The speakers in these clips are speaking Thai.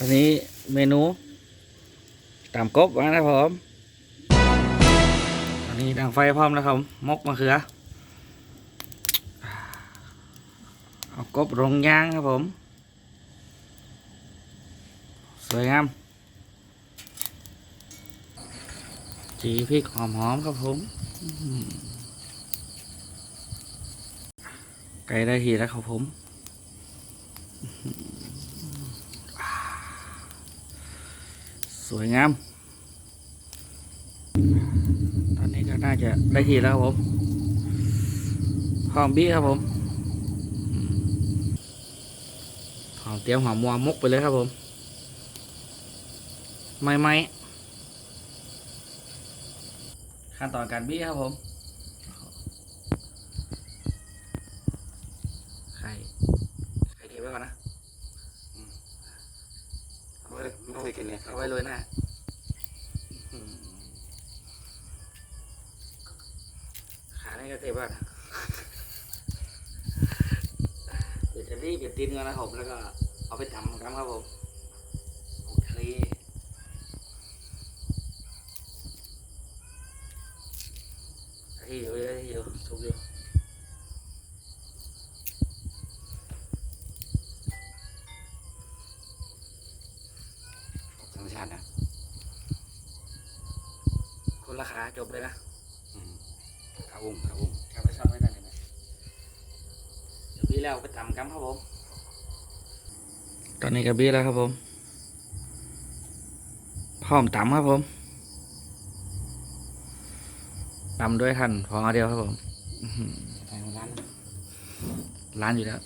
อันนี้เมนูตามกบนะครับผมอันนี้ดังไฟพร้อมแล้วครับ มกมะเขือ เอากบลงย่างครับผม สวยงามจีพริกหอมๆครับผม ไก่ได้ทีแล้วครับผม สวยงาม ตอนนี้ก็น่าจะได้ทีแล้วครับผมหอมบี้ครับผมหอมเตี้ยวหอมมัวมุกไปเลยครับผม ไม่ไม่ขั้นตอนการบี้ครับผม ไข่ไข่เก็บไว้ก่อนนะ ไม่ไม่เคย กินเลยเอาไว้เลยหน้าขานี่ก็เจ็บอะเดี๋ยวจะรีบเก็บตีนก่อนนะครับผมแล้วก็เอาไปทำกันครับผมโอเคที่อยู่ที่อยู่ถูกอยู่ คนราคาจบเลยนะอืมขาวงขาวงเอาไปซ่อนไว้ได้เลยไหมเดี๋ยวบี้แล้วเอาไปทำกันครับผม ตอนนี้ก็บี้แล้วครับผม พร้อมตำครับผมตำด้วยท่านพอเดียวครับผมอื้อหือทางร้านร้านอยู่แล้ว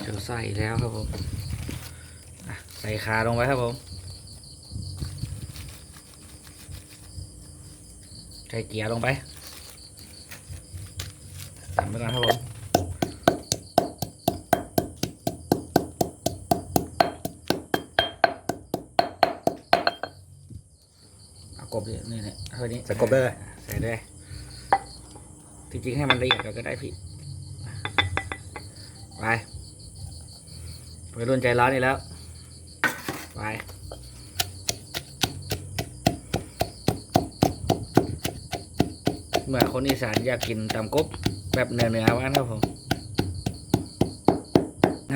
เดี๋ยวใส่แล้วครับผมอะใส่ขาลงไว้ครับผม ใส่เกียร์ลงไปตำไปก่อนครับผมเอากบดินี่เนี่ยเท่านี้จะกบได้เลยใส่ได้จริงๆให้มันละเอียดก็ได้พี่ ไปไปรุ่นใจร้อนนี่แล้ว ไป เมื่อคนอีสานอยากกินตำกบแบบเนื้อเนื้อๆวันครับผม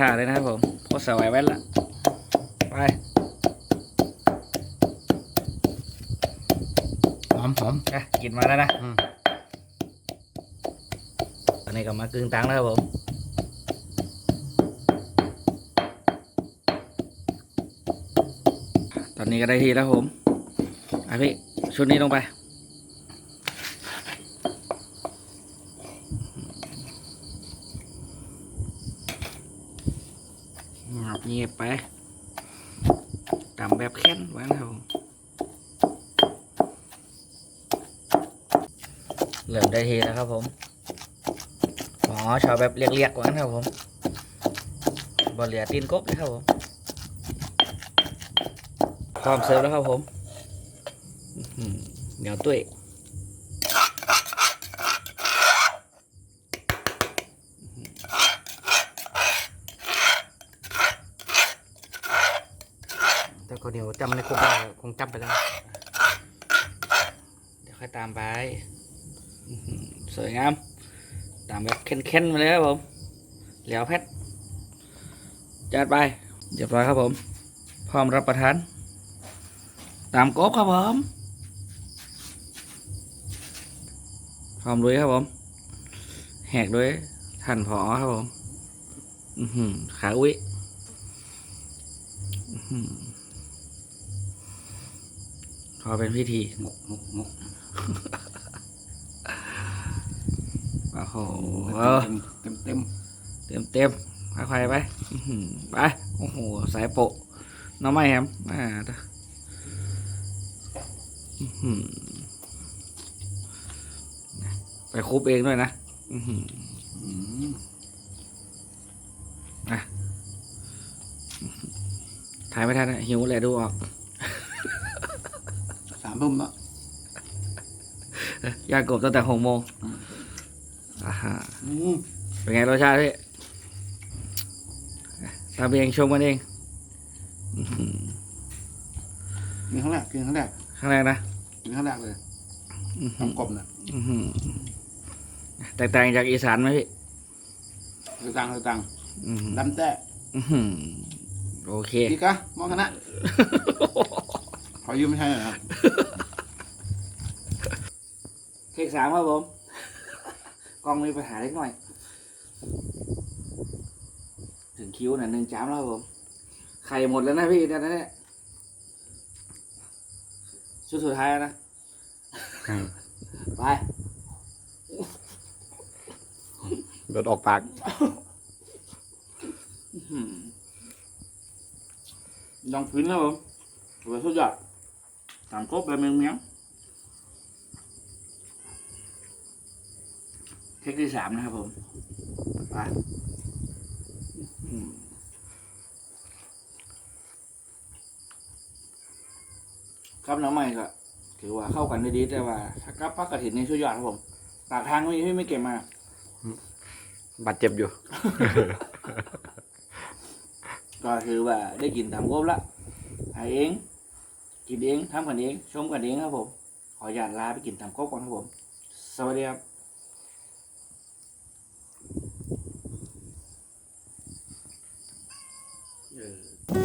หาเลยนะครับผมโพสต์ไว้แว่นละไปหอมหอมอะกินมาแล้วนะอืมตอนนี้ก็มากึ่งตังแล้วครับผมตอนนี้ก็ได้ที่แล้วครับผมอะพี่ชุดนี้ลงไป งับเงียบไปตำแบบแค้นไว้นะครับผมเริ่มได้ทีแล้วครับผมหมอชอบแบบเรียกๆไว้นะครับผมบอลเหลียตีนกบเลยครับผมพร้อมเสิร์ฟแล้วครับผมเหนียวตุ้ย เดี๋ยวจำในคุกได้คงจำไปแล้ว เดี๋ยวค่อยตามไปอื้อหือสวยงาม ตามแบบเค้นๆมาเลยครับผมเหลียวเพชรจัดไปเรียบร้อยครับผม พร้อมรับประทาน ตามกบครับผมพร้อมลุยครับผม แหกด้วยท่านผอครับผมขาอุ้ยอื พอเป็นพิธีงกงกงกโอ้โหเต็มเต็มเต็มเต็มๆค่อยๆไปอื้อหือไปโอ้โหสายโปะหน้องไม้แฮมอ่าเด้ออื้อหือไปคุบเองด้วยนะอื้อหืออืมถ่ายไม่ทันอะหิวเลยดูออกสาม ทุ่มแล้วย่างกบตั้งแต่หกโมงอ่าฮะอืมเป็นไงรสชาติพี่ตามเองชมกันเองกินครั้งแรกกินครั้งแรกข้างแรกนะกินครั้งแรกเลยทำกบน่ะอื้อหือแตกต่างจากอีสานไหมพี่คือตังคือตังอื้อหือดำแต้อื้อหือโอเคดีกะมองกันนะข อยืมไม่ใช่เหรอครับเทคสามครับผม กล้องมีปัญหาเล็กน้อย ถึงคิ้วน่ะหนึ่งจามแล้วครับผม ไข่หมดแล้วนะพี่ตอนนั้นเนี่ยชุดสุดท้ายแล้วนะ ไปเลือดออกปาก ลองพื้นแล้วผมสวยสุดยอด สามก๊บแบบเมียงๆเทคที่สามนะครับผมไปอืมครับน้ำใหม่ก็ถือว่าเข้ากันได้ดีแต่ว่าถ้ากับพักกระถินนี่สุดยอดครับผมปากทางไม่ไม่เก็บมาบาดเจ็บอยู่ ก็คือว่าได้กินตามครบละหาเอง กินเองทำกันเองชมกันเองครับผม ขออนุญาตลาไปกินตามครบก่อนครับผม สวัสดีครับ